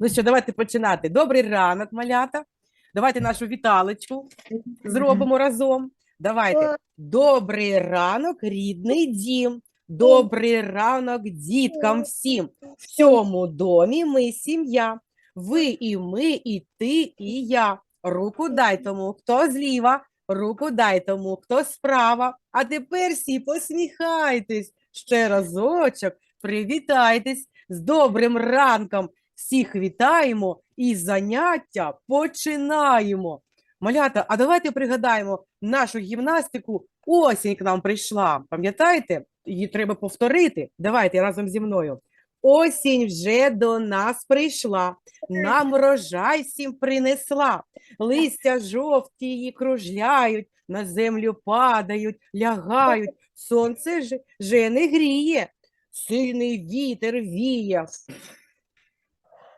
Ну що, давайте починати. Добрий ранок, малята. Давайте нашу віталочку зробимо разом. Давайте. Добрий ранок, рідний дім. Добрий ранок діткам всім. В цьому домі ми сім'я. Ви і ми, і ти, і я. Руку дай тому, хто зліва, руку дай тому, хто справа. А тепер всі посміхайтесь. Ще разочок, привітайтесь з добрим ранком. Всіх вітаємо і заняття починаємо. Малята, а давайте пригадаємо нашу гімнастику. Осінь к нам прийшла. Пам'ятаєте? Її треба повторити. Давайте разом зі мною. Осінь вже до нас прийшла, нам врожай всім принесла. Листя жовті її кружляють, на землю падають, лягають. Сонце ж же не гріє, сильний вітер віє.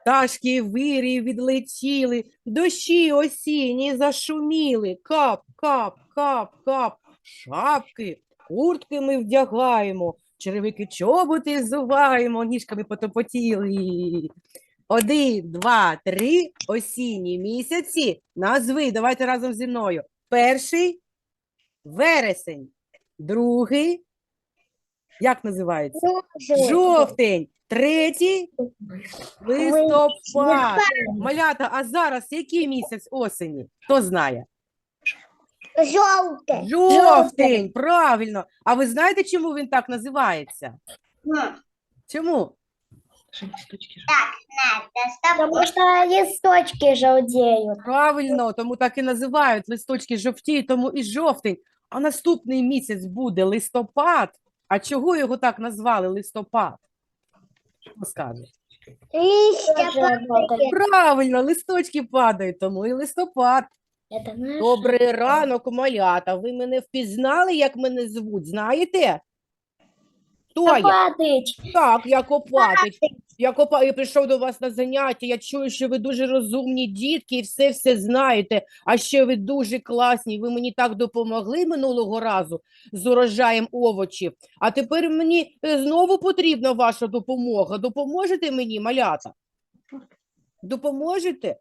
Пташки вирі відлетіли, дощі осінні зашуміли. Кап, кап, кап, кап. Шапки, куртки ми вдягаємо, черевики чоботи зуваємо, ніжками потопотіли. Один, два, три, осінні місяці. Назви, давайте разом зі мною. Перший вересень, другий. Як називається? Жовтень, третій листопад. Малята, а зараз який місяць осені? Хто знає? Желтый. Жовтень, правильно. А ви знаєте, чому він так називається? Чому? Потому что листочки желтеют. Правильно, тому так і називають листочки жовті, тому і жовтень. А наступний місяць буде листопад. А чого його так назвали листопад? Що скаже? Листья Тоже Правильно, листочки падають, тому і листопад. Добрий ранок, малята. Ви мене впізнали, як мене звуть? Знаєте? Хто я? Копатыч. Так, я Копатич. Я Копа... я прийшов до вас на заняття. Я чую, що ви дуже розумні дітки і все все знаєте. А ще ви дуже класні. Ви мені так допомогли минулого разу з урожаєм овочів. А тепер мені е, знову потрібна ваша допомога. Допоможете мені, малята? Допоможете?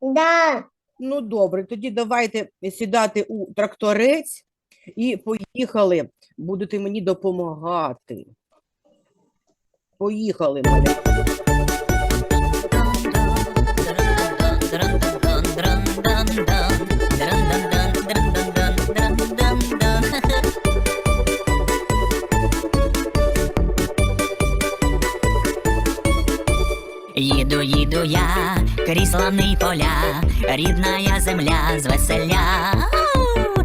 Да. Ну, добре, тоді давайте сідати у тракторець і поїхали. Будете мені допомагати. Поїхали, малята. Їду, їду я, крізь славний поля, рідна я земля звеселя.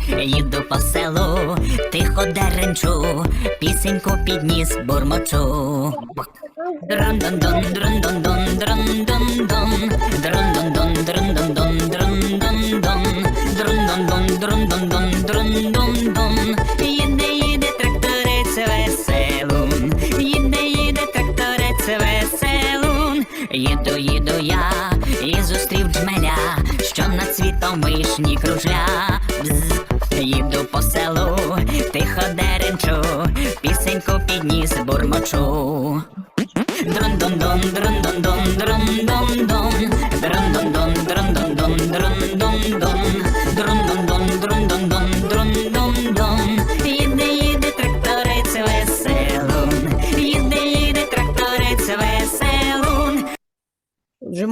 Їду по селу, тихо деренчу, пісеньку підніс бурмочу. Дрон-дон-дон, дрон-дон-дон, дрон-дон-дон, дрон-дон-дон, дрон-дон-дон, дрон-дон-дон, дрон-дон-дон, дрон-дон-дон, дрон-дон-дон. Їде, їде тракторець веселун, їде, їде тракторець веселун. Їду, їду я і зустрів джмеля, що над світом вишні кружля.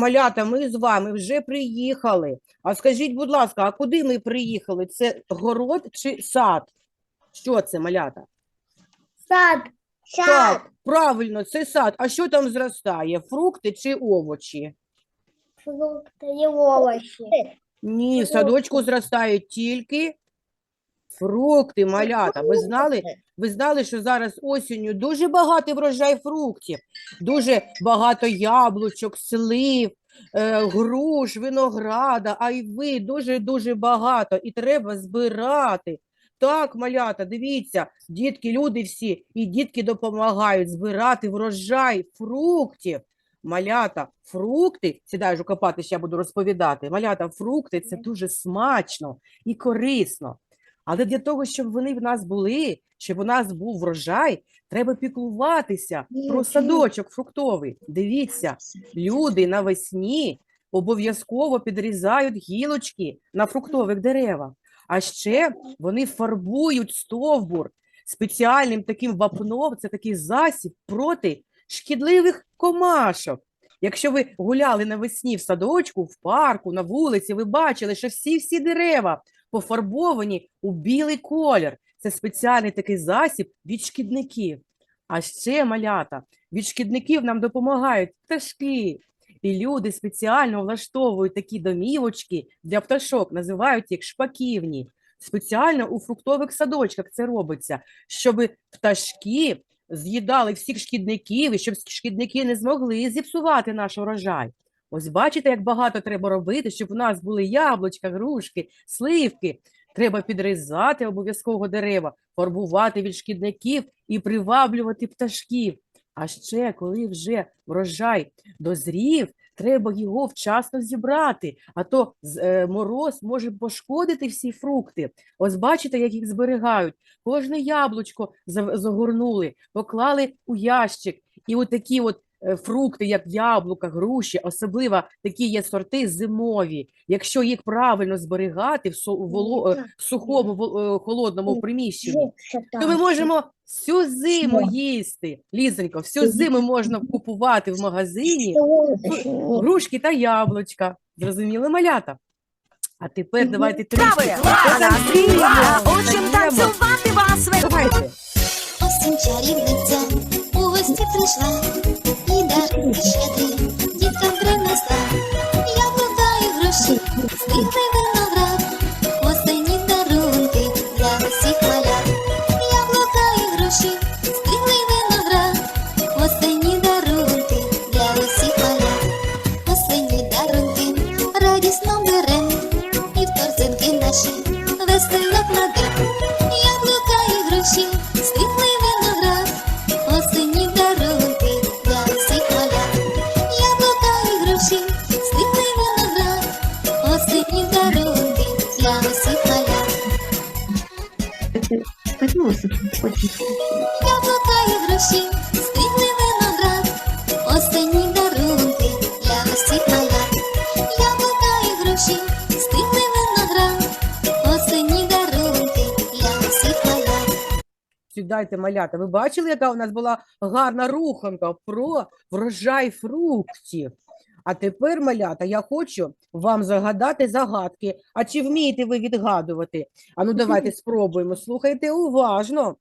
Малята, ми з вами вже приїхали. А скажіть, будь ласка, а куди ми приїхали? Це город чи сад? Що це, малята? Сад. Сад. Так, правильно, це сад. А що там зростає? Фрукти чи овочі? Фрукты и овощи. Ні, в садочку зростають тільки фрукти, малята. Ви знали? Ви знали, що зараз осінню дуже багатий врожай фруктів, дуже багато яблучок, слив, е, груш, винограда, айви, дуже-дуже багато. І треба збирати. Так, малята, дивіться, дітки, люди всі, і дітки допомагають збирати врожай фруктів. Малята, фрукти, сідаю копатися, я буду розповідати. Малята, фрукти це дуже смачно і корисно. Але для того, щоб вони в нас були, щоб у нас був врожай, треба піклуватися про садочок фруктовий. Дивіться, люди навесні обов'язково підрізають гілочки на фруктових деревах. А ще вони фарбують стовбур спеціальним таким вапном, це такий засіб проти шкідливих комашок. Якщо ви гуляли навесні в садочку, в парку, на вулиці, ви бачили, що всі-всі дерева пофарбовані у білий колір. Це спеціальний такий засіб від шкідників. А ще малята, від шкідників нам допомагають пташки. І люди спеціально влаштовують такі домівочки для пташок, називають їх шпаківні. Спеціально у фруктових садочках це робиться, щоб пташки з'їдали всіх шкідників і щоб шкідники не змогли зіпсувати наш урожай. Ось бачите, як багато треба робити, щоб у нас були яблучка, грушки, сливки. Треба підрізати обов'язково дерева, фарбувати від шкідників і приваблювати пташків. А ще, коли вже врожай дозрів, треба його вчасно зібрати, а то е, мороз може пошкодити всі фрукти. Ось бачите, як їх зберігають. Кожне яблучко загорнули, поклали у ящик. І от такі от фрукти, як яблука, груші, особливо такі є сорти зимові. Якщо їх правильно зберігати в, е, в сухому е, холодному приміщенні, то ми можемо всю зиму їсти. Лізонько, всю зиму можна купувати в магазині грушки та яблучка. Зрозуміли малята? А тепер давайте трішки. Учим танцювати вас. Давайте. Осінь чарівниця гості прийшла, і дар щедрий діткам принесла. Я і гроші, стиглий виноград, осені Яблука і гроші, світлий виноград, осені дарунки для усіх малят. Яблука і гроші, світлий виноград, осені дарунки для усіх малят. Сідайте, малята. Ви бачили, яка у нас була гарна руханка про врожай фруктів? А тепер, малята, я хочу вам загадати загадки. А чи вмієте ви відгадувати? А ну давайте спробуємо. Слухайте уважно.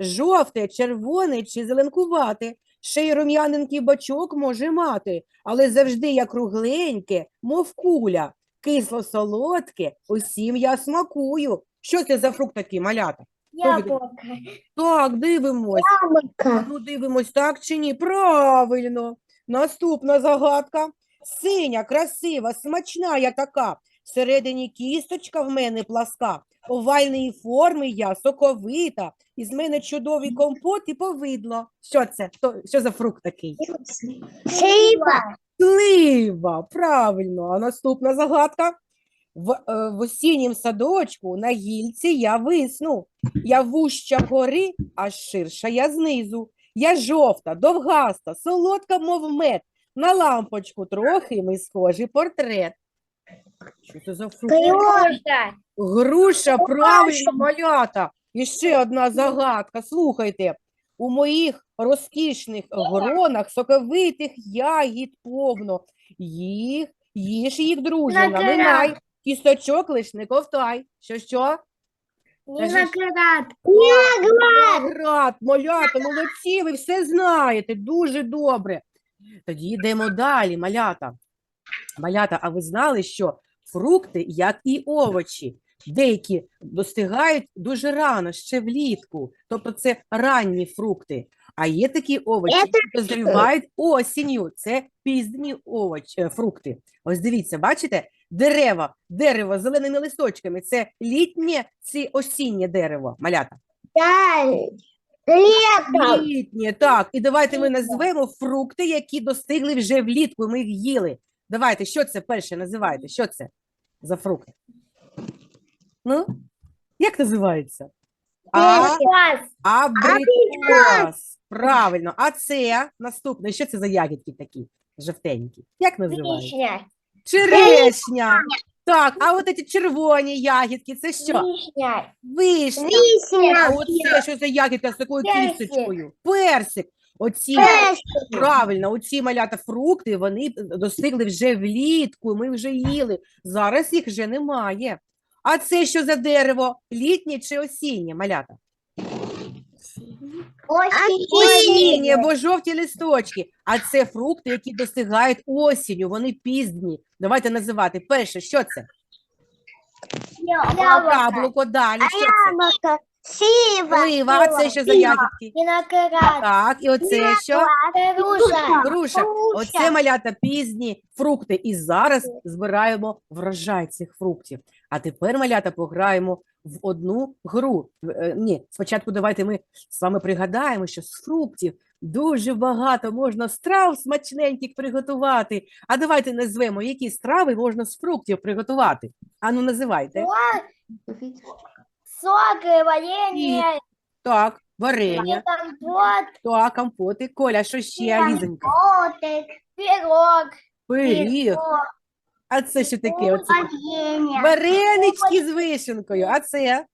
Жовте, червоне чи зеленкувате, ще й рум'яненький бачок може мати, але завжди я кругленьке, мов куля, кисло-солодке, усім я смакую. Що це за фрукт такий, малята? Яблоко. Так, дивимось. А Яблоко. Ну, дивимось, так чи ні? Правильно. Наступна загадка. Синя, красива, смачна я така. Всередині кісточка в мене пласка. Овальної форми я соковита. Із мене чудовий компот і повидло. Що це? Хто- Що за фрукт такий? Слива. Слива, правильно. А наступна загадка. В, е, в осіннім садочку на гільці я висну. Я вуща гори, а ширша я знизу. Я жовта, довгаста, солодка, мов мед. На лампочку трохи ми схожий портрет. Що це за фрукт? Груша, правильно, малята. І ще одна загадка. Слухайте, у моїх розкішних гронах соковитих ягід повно. Їх, їж їх, Виноград. наминай, кісточок лиш не ковтай. Що, що? Виноград. Виноград, малята, молодці, ви все знаєте, дуже добре. Тоді йдемо далі, малята. Малята, а ви знали, що фрукти, як і овочі, деякі достигають дуже рано, ще влітку. Тобто це ранні фрукти. А є такі овочі, які дозрівають осінню. Це пізні овочі, е, фрукти. Ось дивіться, бачите? Дерева, дерево з зеленими листочками це літнє чи осіннє дерево, малята. Да. Лето. Літнє, так. І давайте ми назвемо фрукти, які достигли вже влітку. Ми їх їли. Давайте, що це перше називаєте? Що це за фрукт? Ну, Як називається? А, абрикос. Правильно. А це наступне. Що це за ягідки такі жовтенькі? Як називаються? Вишня. Черешня. Так, а от ці червоні ягідки, це що? Вишня. Вишня. А Вишня. оце що за ягідка з такою Персик. кісточкою? Персик. Оці Правильно, оці малята фрукти, вони достигли вже влітку, ми вже їли. Зараз їх вже немає. А це що за дерево? Літнє чи осіннє, малята? Осіннє, бо жовті листочки. А це фрукти, які достигають осінню, вони пізні. Давайте називати. Перше, що це? Яблуко, далі. Що це? Сива. Слива, це що за ягідки? Виноград. Так, і оце що? Груша. Груша. Оце малята пізні фрукти. І зараз збираємо врожай цих фруктів. А тепер малята пограємо в одну гру. Е, Ні, спочатку давайте ми з вами пригадаємо, що з фруктів дуже багато можна страв смачненьких приготувати. А давайте назвемо, які страви можна з фруктів приготувати. Ану, називайте. Сок, варенье, Так, варення, компот, так, компоти. Коля, що ще, Лізонька? котик, пирог, Пиріг. А це що таке? Оце? Варенички з вишенкою, а це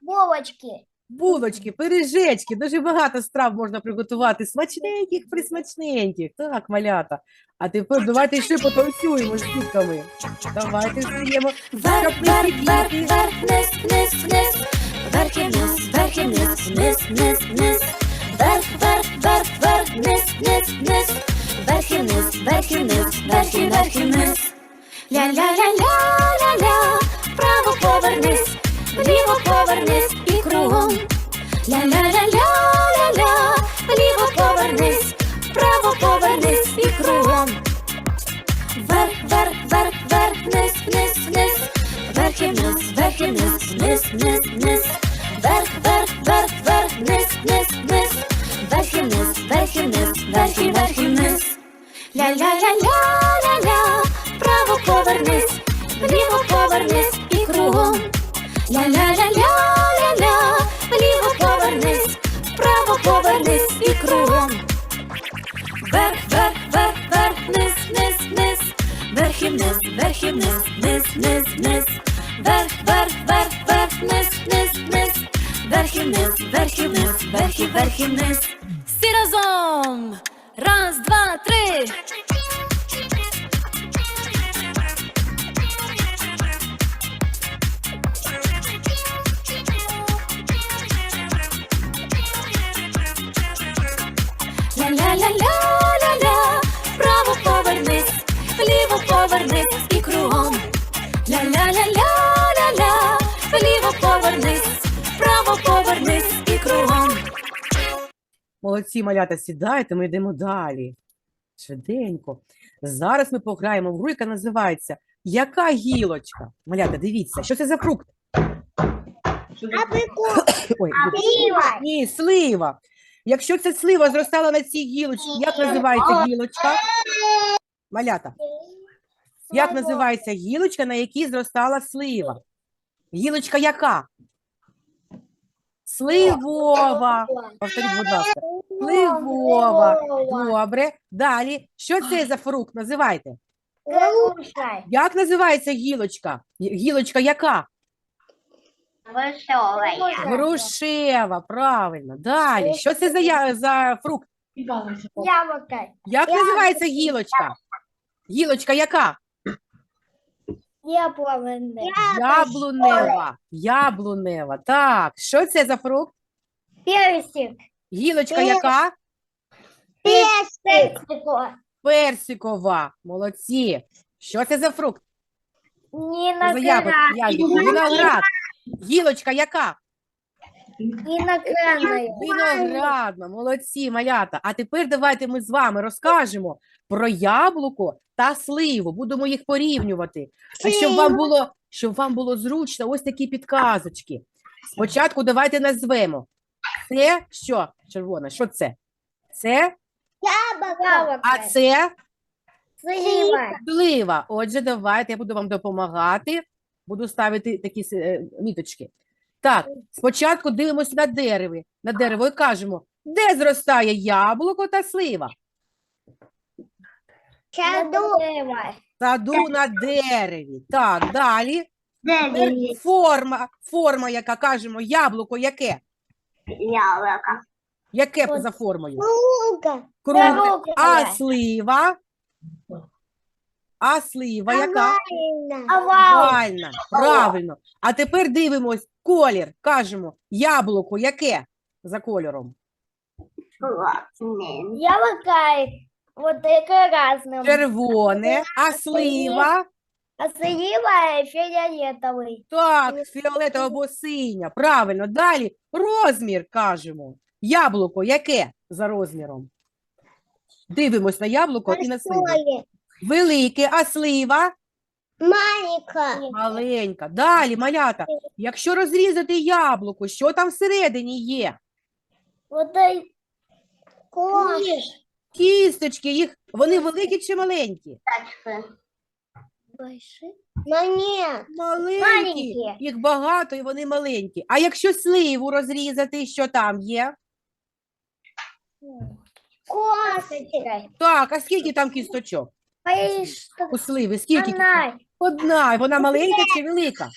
булочки. Булочки, пиріжечки. Дуже багато страв можна приготувати. Смачненьких, присмачненьких. Так, малята. А тепер давайте ще потанцюємо з дітками. Давайте встаємо. Вверх, вверх, вверх, вверх, вниз, вниз, вниз. Вверх і вниз, вверх і вниз, вниз, вниз, вниз. Вверх, вверх, вверх, вверх, вниз, вниз, вниз. Вверх вниз, вверх вниз, вверх вниз. Ля-ля-ля-ля-ля-ля, вправо повернись, вліво повернись і кругом. Ля-ля-ля-ля-ля-ля, вліво повернись, вправо повернись і кругом. Вверх, вверх, вверх, вверх, вниз, вниз, вниз. Вверх і вниз, вверх і вниз, вниз, вниз, вниз. Вверх, вверх, вверх, вверх, вниз, вниз, вниз. Вверх і вниз, вверх і вниз, вверх і вверх і вниз. Ля-ля-ля-ля-ля-ля, вправо повернись, вліво повернись і кругом. Ля-ля-ля-ля-ля-ля, вліво повернись, вправо повернись і кругом. Вверх, вверх, вверх, вверх, вниз, вниз, вниз. Вверх і вниз, вверх і вниз, вниз, вниз, вниз. Вверх, вверх, вверх, вверх, вниз, вниз, вниз. Вверх і вниз, вверх і вниз, вверх і вверх і вниз. Всі разом! Раз, два, три! Молодці, малята, сідайте, ми йдемо далі. Швиденько. Зараз ми пограємо в гру, яка називається Яка гілочка? Малята, дивіться, що це за фрукт? Ой. Слива. Ні, слива. Якщо ця слива зростала на цій гілочці, як називається гілочка? Малята, як називається гілочка, на якій зростала слива? Гілочка яка? Сливова. Повторіть, будь ласка. Сливова. Добре. Далі. Що це за фрукт? Називайте. Груша. Як називається гілочка? Гілочка яка? Веселая. Грушева, правильно. Далі. Що це за, я- за фрукт? Яблоко. Як називається гілочка? Гілочка яка? Яблоко. Яблунева. Яблунева. Так. Що це за фрукт? Персик. Гілочка Персик. яка? Персик. Персикова. Молодці. Що це за фрукт? Ніна За ягод. Виноград. Гілочка яка? Виноградная. Виноградна. Молодці, малята. А тепер давайте ми з вами розкажемо про яблуко та сливу. Будемо їх порівнювати. А щоб вам було, щоб вам було зручно, ось такі підказочки. Спочатку давайте назвемо. Це що? Червоне, що це? Це, Яблоко. а це Слива. слива. Отже, давайте я буду вам допомагати. Буду ставити такі е, міточки. Так, спочатку дивимося на дерево, на дерево і кажемо, де зростає яблуко та слива? Чаду. В Саду на дереві. Так, далі. Тепер Форма, форма, яка кажемо, яблуко яке? Яблоко. Яке за формою? Круга. Кругле. Кругле. А слива? А слива яка? Овал. Правильно, правильно. А тепер дивимось колір. Кажемо, яблуко яке за кольором? Яблоко вот такое разное. Червоне, а слива? А слива фиолетовый. Так, фіолетова або синя. Правильно. Далі розмір кажемо. Яблуко яке за розміром? Дивимось на яблуко і на сливу. Велике, а слива Маленькая. маленька. Далі, малята. Якщо розрізати яблуко, що там всередині є? Вот кош. Кісточки, їх вони великі чи маленькі? Большие? Маленькі. Маленькі. Їх багато і вони маленькі. А якщо сливу розрізати, що там є? Косточка. Так, а скільки там кісточок? Боишь, У сливи? Скільки? она Одна. Вона маленька чи велика?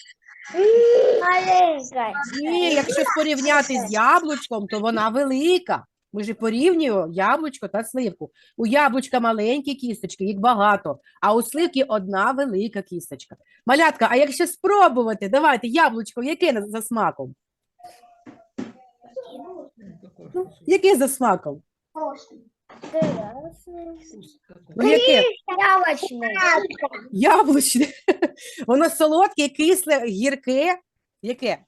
маленькая. Ні, якщо порівняти з яблучком, то вона велика. Ми ж порівнюємо яблучко та сливку. У яблучка маленькі кісточки, їх багато, а у сливки одна велика кісточка. Малятка, а якщо спробувати, давайте яблучко, яке за смаком? Ну, яке за смаком? Ну, яке? Яблочне. Яблучне. Воно солодке, кисле, гірке. Яке?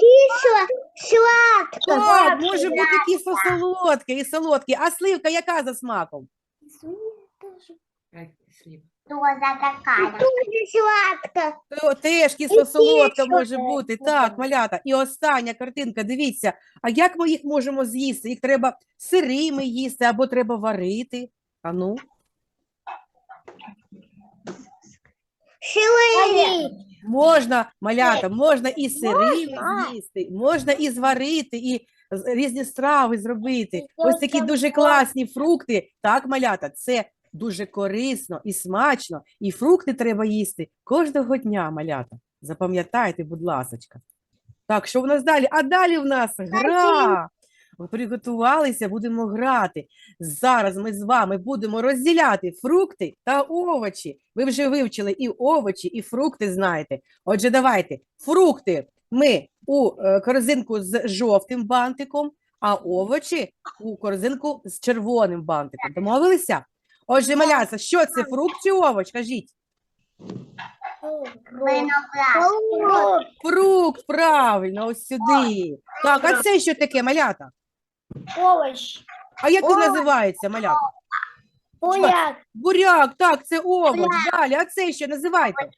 Кисло, сладко. Так, може бути кисло-солодке і солодке. А сливка яка за смаком? Такая. Тоже сладко. То теж кисло-солодка може бути. Так, малята. І остання картинка, дивіться. А як ми їх можемо з'їсти? Їх треба сирими їсти або треба варити. А ну, Шилы. можна, малята, можна і сирими з'їсти, можна і зварити, і з- різні страви зробити. Ось такі дуже класні фрукти. Так, малята, це дуже корисно і смачно. І фрукти треба їсти кожного дня, малята. Запам'ятайте, будь ласочка. Так, що в нас далі? А далі в нас гра. Приготувалися, будемо грати. Зараз ми з вами будемо розділяти фрукти та овочі. Ви вже вивчили і овочі, і фрукти знаєте. Отже, давайте. Фрукти ми у е, корзинку з жовтим бантиком, а овочі у корзинку з червоним бантиком. Домовилися? Отже, маляса, що це фрукт чи овоч? Кажіть. Виноград. Фрукт, правильно, ось сюди. Так, а це що таке, малята? Овощ. А як він Овоч. називається, малята? Буряк. Буряк, так, це овоч. Далі, а це що називайте?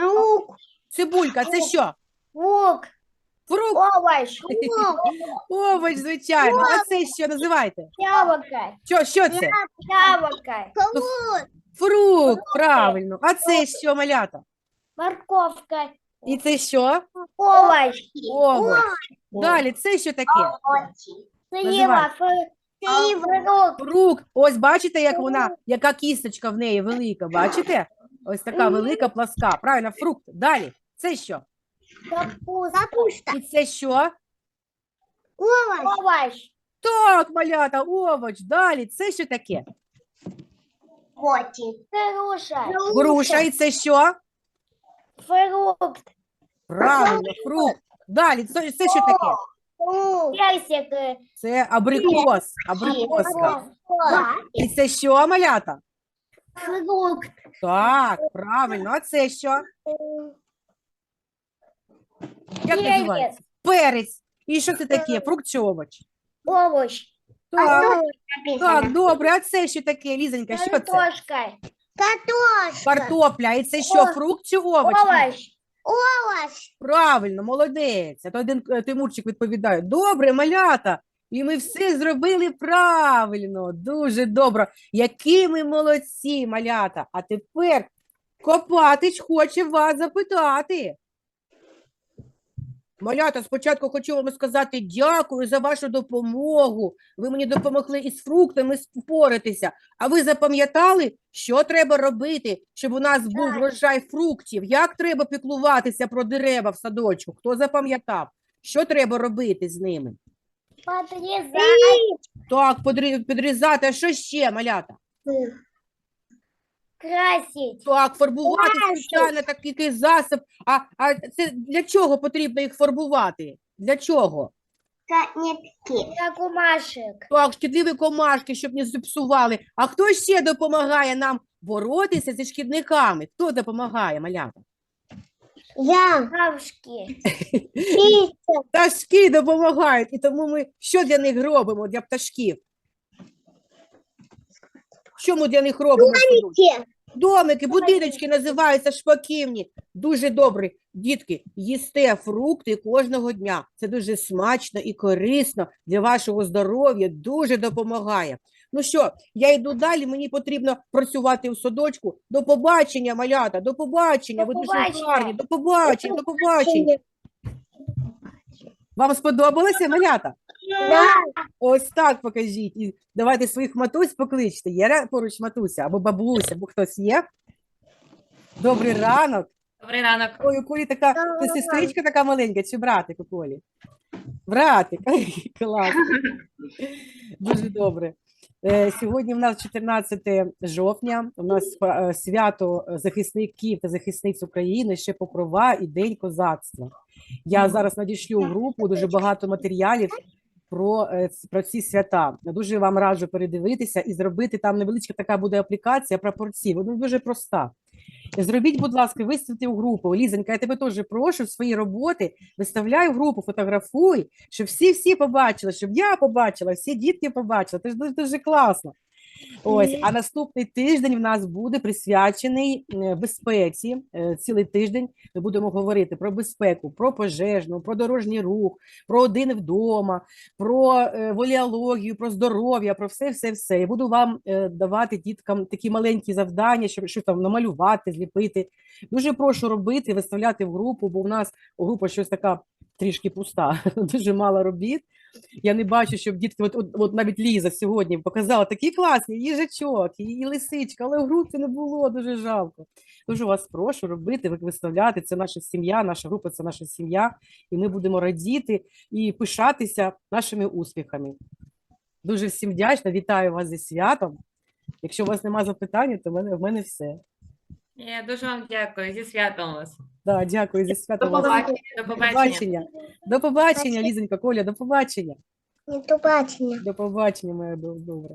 Лук. Цибулька, це що? Лук. Фрукт, Овощ. овоч, звичайно. А це що називайте? Яблоко. Що, що це? Яблоко. Фрукт, правильно. А це що, малята? Морковка. І це що? Овощ. Овоч. Далі, це що таке? Слива. фру- Фрукт. Фрукт. Ось бачите, як вона, яка кісточка в неї велика, бачите? Ось така велика пласка. Правильно, фрукт. Далі. Це що? Капуста. І це що? Овощ. Так, малята, овоч. Далі. Це що таке? Груша. Груша. І це що? Фрукт. Правильно, фрукт. Далі. Це, це що таке? Персик. Це абрикос. Абрикоска. І це що, малята? Фрукт. Так, правильно. А це що? Як Перець. називається? Перець. І що це таке? Фрукт чи овоч? Овощ. Так, так, добре. А це що таке, Лізонька? Що це? Картошка. Картошка. Картопля. І це що, О, фрукт чи овоч? Овощ. Овощ. Правильно, молодець. А то один е, Тимурчик відповідає: Добре, малята. І ми все зробили правильно. Дуже добре. Які ми молодці, малята. А тепер Копатич хоче вас запитати. Малята, спочатку хочу вам сказати дякую за вашу допомогу. Ви мені допомогли із фруктами впоратися. А ви запам'ятали, що треба робити, щоб у нас був врожай фруктів? Як треба піклуватися про дерева в садочку? Хто запам'ятав? Що треба робити з ними? Подрезать. Так, подрі- підрізати, а що ще, малята? Красить. Так, фарбувати Красить. звичайно такий який засіб. А, а це для чого потрібно їх фарбувати? Для чого? Нитки. Как у Машек. Так, шкідливі комашки, щоб не зіпсували. А хто ще допомагає нам боротися зі шкідниками? Хто допомагає, малята? Я. Бабушки. Пташки допомагають, і тому ми що для них робимо, для пташків? Що ми для них робимо? Сидуть? Домики, будиночки називаються шпаківні. Дуже добре. Дітки, їсте фрукти кожного дня. Це дуже смачно і корисно для вашого здоров'я, дуже допомагає. Ну що, я йду далі, мені потрібно працювати у садочку. До побачення, малята, до побачення. До Ви дуже побачення. гарні. До побачення, до побачення. Вам сподобалося, малята? Да. Ось так покажіть. І давайте своїх матусь покличте. Є поруч матуся або бабуся, або хтось є. Добрий ранок. Добрий ранок. Ой, у Колі така Добрий сестричка така маленька, чи братик у Колі? Братик, клас. Дуже добре. Е, Сьогодні в нас 14 жовтня. У нас е, свято захисників та захисниць України, ще покрова і День козацтва. Я зараз надішлю в групу дуже багато матеріалів про, е, про ці свята. Я Дуже вам раджу передивитися і зробити там невеличка така буде аплікація прапорців. Вона дуже проста. Зробіть, будь ласка, виставте у групу. Лізенька, я тебе теж прошу свої роботи. Виставляй у групу, фотографуй, щоб всі-всі побачили, щоб я побачила, всі дітки побачили. Це ж дуже класно. Ось, а наступний тиждень в нас буде присвячений е, безпеці. Е, Цілий тиждень ми будемо говорити про безпеку, про пожежну, про дорожній рух, про один вдома, про е, воліологію, про здоров'я, про все, все, все. Я буду вам давати діткам такі маленькі завдання, щоб щось там намалювати, зліпити. Дуже прошу робити, виставляти в групу, бо у нас група щось така трішки пуста, дуже мало робіт. Я не бачу, щоб дітки, от, от, от навіть Ліза сьогодні показала такі класні їжачок, і, лисичка, але в групі не було, дуже жалко. Дуже вас прошу робити, ви- виставляти. Це наша сім'я, наша група це наша сім'я, і ми будемо радіти і пишатися нашими успіхами. Дуже всім вдячна, вітаю вас зі святом. Якщо у вас немає запитань, то в мене, в мене все. Я дуже вам дякую. Зі святом вас. Да, дякую зі До святом. вас. побачення. До До побачення. До побачення, Лізонька, Коля, до побачення. До побачення. До побачення, моя доб- добра.